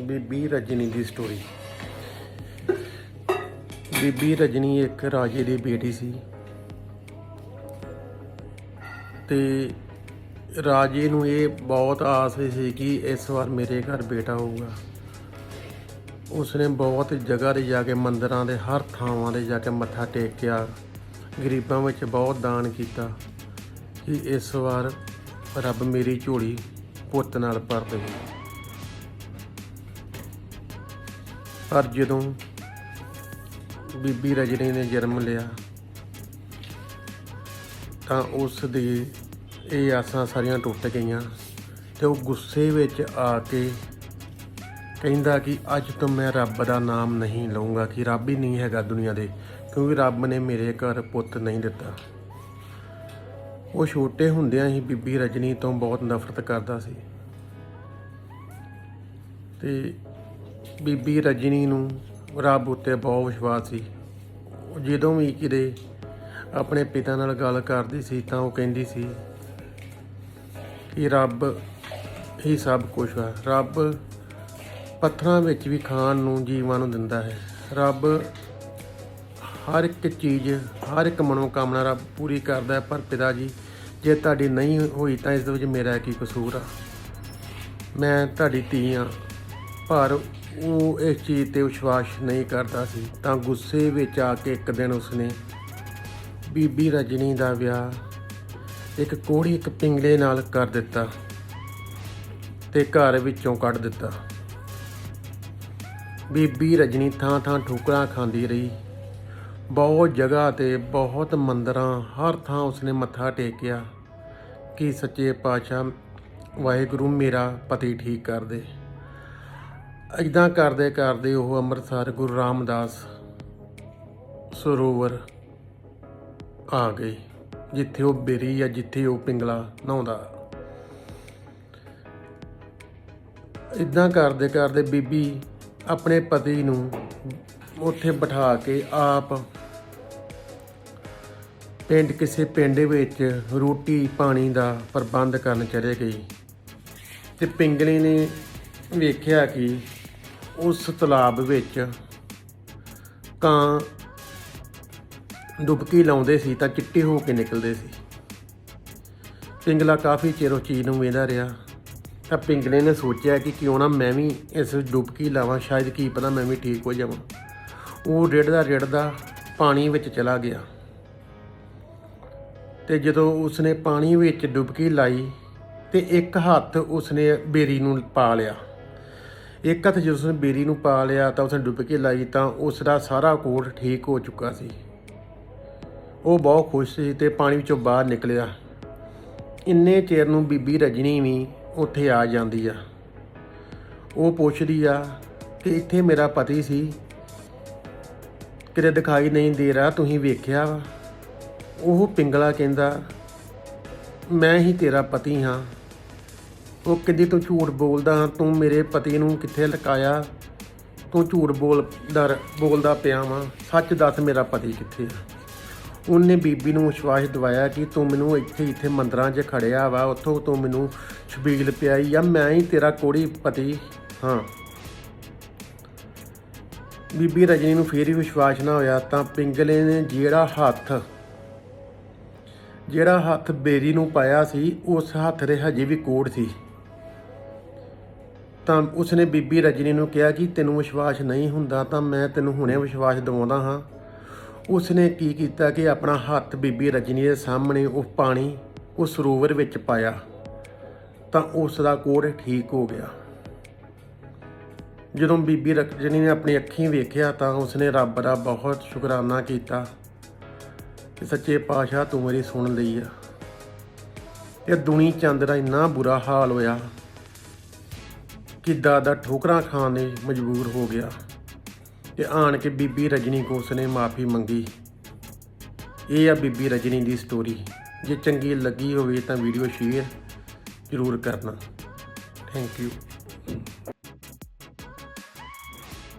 ਬੀਬੀ ਰਜਨੀ ਦੀ story ਬੀਬੀ ਰਜਨੀ ਇੱਕ ਰਾਜੇ ਦੀ ਬੇਟੀ ਸੀ। ਤੇ ਰਾਜੇ ਨੂੰ ਇਹ ਬਹੁਤ ਆਸ ਸੀ ਕਿ ਇਸ ਵਾਰ ਮੇਰੇ ਘਰ ਬੇਟਾ ਹੋਊਗਾ। ਉਸਨੇ ਬਹੁਤ ਜਗ੍ਹਾ ਤੇ ਜਾ ਕੇ ਮੰਦਰਾਂ ਦੇ ਹਰ ਥਾਵਾਂ ਤੇ ਜਾ ਕੇ ਮੱਥਾ ਟੇਕਿਆ ਗਰੀਬਾਂ ਵਿੱਚ ਬਹੁਤ ਦਾਨ ਕੀਤਾ ਕਿ ਇਸ ਵਾਰ ਰੱਬ ਮੇਰੀ ਝੋਲੀ ਪੁੱਤ ਨਾਲ ਭਰ ਦੇਵੇ। ਪਰ ਜਦੋਂ ਬੀਬੀ ਰਜਨੀ ਨੇ ਜਨਮ ਲਿਆ, ਤਾਂ ਉਸ ਦੀ ਇਹ ਆਸਾਂ ਸਾਰੀਆਂ ਟੁੱਟ ਗਈਆਂ ਤੇ ਉਹ ਗੁੱਸੇ ਵਿੱਚ ਆ ਕੇ ਕਹਿੰਦਾ ਕਿ ਅੱਜ ਤੋਂ ਮੈਂ ਰੱਬ ਦਾ ਨਾਮ ਨਹੀਂ ਲਵਾਂਗਾ ਕਿ ਰੱਬ ਹੀ ਨਹੀਂ ਹੈਗਾ ਦੁਨੀਆ ਦੇ, ਕਿਉਂਕਿ ਰੱਬ ਨੇ ਮੇਰੇ ਘਰ ਪੁੱਤ ਨਹੀਂ ਦਿੱਤਾ। ਉਹ ਛੋਟੇ ਹੁੰਦਿਆਂ ਹੀ ਬੀਬੀ ਰਜਨੀ ਤੋਂ ਬਹੁਤ ਨਫ਼ਰਤ ਕਰਦਾ ਸੀ। ਤੇ ਬੀਬੀ ਰਜਨੀ ਨੂੰ ਰੱਬ ਉੱਤੇ ਬਹੁਤ ਵਿਸ਼ਵਾਸ ਸੀ। ਜਦੋਂ ਵੀ ਕਿਤੇ ਆਪਣੇ ਪਿਤਾ ਨਾਲ ਗੱਲ ਕਰਦੀ ਸੀ ਤਾਂ ਉਹ ਕਹਿੰਦੀ ਸੀ ਕਿ ਰੱਬ ਹੀ ਸਭ ਕੁਝ ਹੈ ਰੱਬ ਪੱਥਰਾਂ ਵਿੱਚ ਵੀ ਖਾਣ ਨੂੰ ਜੀਵਾਂ ਨੂੰ ਦਿੰਦਾ ਹੈ। ਰੱਬ ਹਰ ਇੱਕ ਚੀਜ਼, ਹਰ ਇੱਕ ਮਨੋਕਾਮਨਾ ਰੱਬ ਪੂਰੀ ਕਰਦਾ ਹੈ। ਪਰ ਪਿਤਾ ਜੀ, ਜੇ ਤੁਹਾਡੀ ਨਹੀਂ ਹੋਈ ਤਾਂ ਇਸ ਦੇ ਵਿੱਚ ਮੇਰਾ ਕੀ ਕਸੂਰ ਆ? ਮੈਂ ਤੁਹਾਡੀ ਧੀ ਹਾਂ। ਪਰ ਉਹ ਇਸ ਚੀਜ਼ ਤੇ ਵਿਸ਼ਵਾਸ ਨਹੀਂ ਕਰਦਾ ਸੀ। ਤਾਂ ਗੁੱਸੇ ਵਿੱਚ ਆ ਕੇ ਇੱਕ ਦਿਨ ਉਸਨੇ ਬੀਬੀ ਰਜਨੀ ਦਾ ਵਿਆਹ ਇੱਕ ਕੋੜੀ, ਇੱਕ ਪਿੰਗਲੇ ਨਾਲ ਕਰ ਦਿੱਤਾ ਤੇ ਘਰ ਵਿੱਚੋਂ ਕੱਢ ਦਿੱਤਾ। ਬੀਬੀ ਰਜਨੀ ਥਾਂ ਥਾਂ ਠੋਕਰਾਂ ਖਾਂਦੀ ਰਹੀ। ਬਹੁਤ ਜਗ੍ਹਾ ਤੇ ਬਹੁਤ ਮੰਦਰਾਂ, ਹਰ ਥਾਂ ਉਸਨੇ ਮੱਥਾ ਟੇਕਿਆ ਕਿ ਸੱਚੇ ਪਾਤਸ਼ਾਹ, ਵਾਹਿਗੁਰੂ ਮੇਰਾ ਪਤੀ ਠੀਕ ਕਰ ਦੇ। ਇਦਾਂ ਕਰਦੇ ਕਰਦੇ ਉਹ ਅੰਮ੍ਰਿਤਸਰ ਗੁਰੂ ਰਾਮਦਾਸ ਸਰੋਵਰ ਆ ਗਏ, ਜਿੱਥੇ ਉਹ ਬੇਰੀ ਆ ਜਿੱਥੇ ਉਹ ਪਿੰਗਲਾ ਨਹਾਉਂਦਾ। ਇਦਾਂ ਕਰਦੇ ਕਰਦੇ ਬੀਬੀ ਆਪਣੇ ਪਤੀ ਨੂੰ ਉੱਥੇ ਬਿਠਾ ਕੇ ਆਪ ਪਿੰਡ ਕਿਸੇ ਪਿੰਡ ਵਿੱਚ ਰੋਟੀ ਪਾਣੀ ਦਾ ਪ੍ਰਬੰਧ ਕਰਨ ਚਲੇ ਗਈ। ਤੇ ਪਿੰਗਲੇ ਨੇ ਵੇਖਿਆ ਕਿ ਉਸ ਤਲਾਬ ਵਿੱਚ ਕਾਂ ਡੁਬਕੀ ਲਾਉਂਦੇ ਸੀ ਤਾਂ ਚਿੱਟੇ ਹੋ ਕੇ ਨਿਕਲਦੇ ਸੀ। ਪਿੰਗਲਾ ਕਾਫੀ ਚਿਰ ਉਹ ਚੀਜ਼ ਨੂੰ ਵੇਂਦਾ ਰਿਹਾ। ਤਾਂ ਪਿੰਗਲੇ ਨੇ ਸੋਚਿਆ ਕਿ ਕਿਉਂ ਨਾ ਮੈਂ ਵੀ ਇਸ ਡੁਬਕੀ ਲਾਵਾਂ, ਸ਼ਾਇਦ ਕੀ ਪਤਾ ਮੈਂ ਵੀ ਠੀਕ ਹੋ ਜਾਵਾਂ। ਉਹ ਰਿੜਦਾ ਰਿੜਦਾ ਪਾਣੀ ਵਿੱਚ ਚਲਾ ਗਿਆ। ਤੇ ਜਦੋਂ ਉਸਨੇ ਪਾਣੀ ਵਿੱਚ ਡੁਬਕੀ ਲਾਈ ਤੇ ਇੱਕ ਹੱਥ ਉਸਨੇ ਬੇਰੀ ਨੂੰ ਪਾ ਲਿਆ। ਇੱਕ ਹੱਥ ਜਦੋਂ ਉਸਨੇ ਬੇਰੀ ਨੂੰ ਪਾ ਲਿਆ ਤਾਂ ਉਸਨੇ ਡੁਬਕੀ ਲਾਈ ਤਾਂ ਉਸ ਦਾ ਸਾਰਾ ਕੋਟ ਠੀਕ ਹੋ ਚੁੱਕਾ ਸੀ। ਉਹ ਬਹੁਤ ਖੁਸ਼ ਸੀ ਤੇ ਪਾਣੀ ਵਿੱਚੋਂ ਬਾਹਰ ਨਿਕਲਿਆ। ਇੰਨੇ ਚਿਰ ਨੂੰ ਬੀਬੀ ਰਜਨੀ ਵੀ ਉੱਥੇ ਆ ਜਾਂਦੀ ਆ। ਉਹ ਪੁੱਛਦੀ ਆ ਕਿ ਇੱਥੇ ਮੇਰਾ ਪਤੀ ਸੀ? ਕਿਤੇ ਦਿਖਾਈ ਨਹੀਂ ਦੇ ਰਿਹਾ, ਤੁਸੀਂ ਵੇਖਿਆ ਵਾ? ਉਹ ਪਿੰਗਲਾ ਕਹਿੰਦਾ, ਮੈਂ ਹੀ ਤੇਰਾ ਪਤੀ ਹਾਂ। ਉਹ ਕਹਿੰਦੀ, ਤੂੰ ਝੂਠ ਬੋਲਦਾ ਹਾਂ, ਤੂੰ ਮੇਰੇ ਪਤੀ ਨੂੰ ਕਿੱਥੇ ਲਕਾਇਆ ਤੂੰ ਝੂਠ ਬੋਲਦਾ ਬੋਲਦਾ ਪਿਆ ਵਾਂ। ਸੱਚ ਦੱਸ ਮੇਰਾ ਪਤੀ ਕਿੱਥੇ ਆ? ਉਹਨੇ ਬੀਬੀ ਨੂੰ ਵਿਸ਼ਵਾਸ ਦਿਵਾਇਆ ਕਿ ਤੂੰ ਮੈਨੂੰ ਇੱਥੇ ਇੱਥੇ ਮੰਦਰਾਂ 'ਚ ਖੜਿਆ ਵਾ। ਉੱਥੋਂ ਤੂੰ ਮੈਨੂੰ ਛਬੀਲ ਪਿਆਈ ਆ। ਮੈਂ ਹੀ ਤੇਰਾ ਕੋੜੀ ਪਤੀ ਹਾਂ। ਬੀਬੀ ਰਜਨੀ ਨੂੰ ਫੇਰ ਹੀ ਵਿਸ਼ਵਾਸ ਨਾ ਹੋਇਆ ਤਾਂ ਪਿੰਗਲੇ ਨੇ ਜਿਹੜਾ ਹੱਥ ਜਿਹੜਾ ਹੱਥ ਬੇਰੀ ਨੂੰ ਪਾਇਆ ਸੀ, ਉਸ ਹੱਥ ਦੇ ਹਜੇ ਵੀ ਕੋੜ ਸੀ। ਤਾਂ ਉਸਨੇ ਬੀਬੀ ਰਜਨੀ ਨੂੰ ਕਿਹਾ ਕਿ ਤੈਨੂੰ ਵਿਸ਼ਵਾਸ ਨਹੀਂ ਹੁੰਦਾ ਤਾਂ ਮੈਂ ਤੈਨੂੰ ਹੁਣੇ ਵਿਸ਼ਵਾਸ ਦਿਵਾਉਂਦਾ ਹਾਂ। ਉਸਨੇ ਕੀ ਕੀਤਾ ਕਿ ਆਪਣਾ ਹੱਥ ਬੀਬੀ ਰਜਨੀ ਦੇ ਸਾਹਮਣੇ ਉਹ ਪਾਣੀ ਉਸ ਸਰੋਵਰ ਵਿੱਚ ਪਾਇਆ ਤਾਂ ਉਸ ਦਾ ਕੋੜ ਠੀਕ ਹੋ ਗਿਆ। ਜਦੋਂ ਬੀਬੀ ਰਜਨੀ ਨੇ ਆਪਣੀ ਅੱਖੀਂ ਵੇਖਿਆ ਤਾਂ ਉਸਨੇ ਰੱਬ ਦਾ ਬਹੁਤ ਸ਼ੁਕਰਾਨਾ ਕੀਤਾ ਕਿ ਸੱਚੇ ਪਾਤਸ਼ਾਹ ਤੂੰ ਮੇਰੀ ਸੁਣ ਲਈ ਆ। ਇਹ ਦੁਨੀ ਚੰਦ ਦਾ ਇੰਨਾ ਬੁਰਾ ਹਾਲ ਹੋਇਆ ਕਿੱਦਾਂ ਦਾ ਠੋਕਰਾਂ ਖਾਣ ਲਈ ਮਜਬੂਰ ਹੋ ਗਿਆ ਤੇ ਆਣ ਕੇ ਬੀਬੀ ਰਜਨੀ ਕੋ ਉਸਨੇ ਮਾਫੀ ਮੰਗੀ। ਇਹ ਆ ਬੀਬੀ ਰਜਨੀ ਦੀ ਸਟੋਰੀ ਜੇ ਚੰਗੀ ਲੱਗੀ ਹੋਵੇ ਤਾਂ ਵੀਡੀਓ ਸ਼ੇਅਰ ਜ਼ਰੂਰ ਕਰਨਾ। Thank you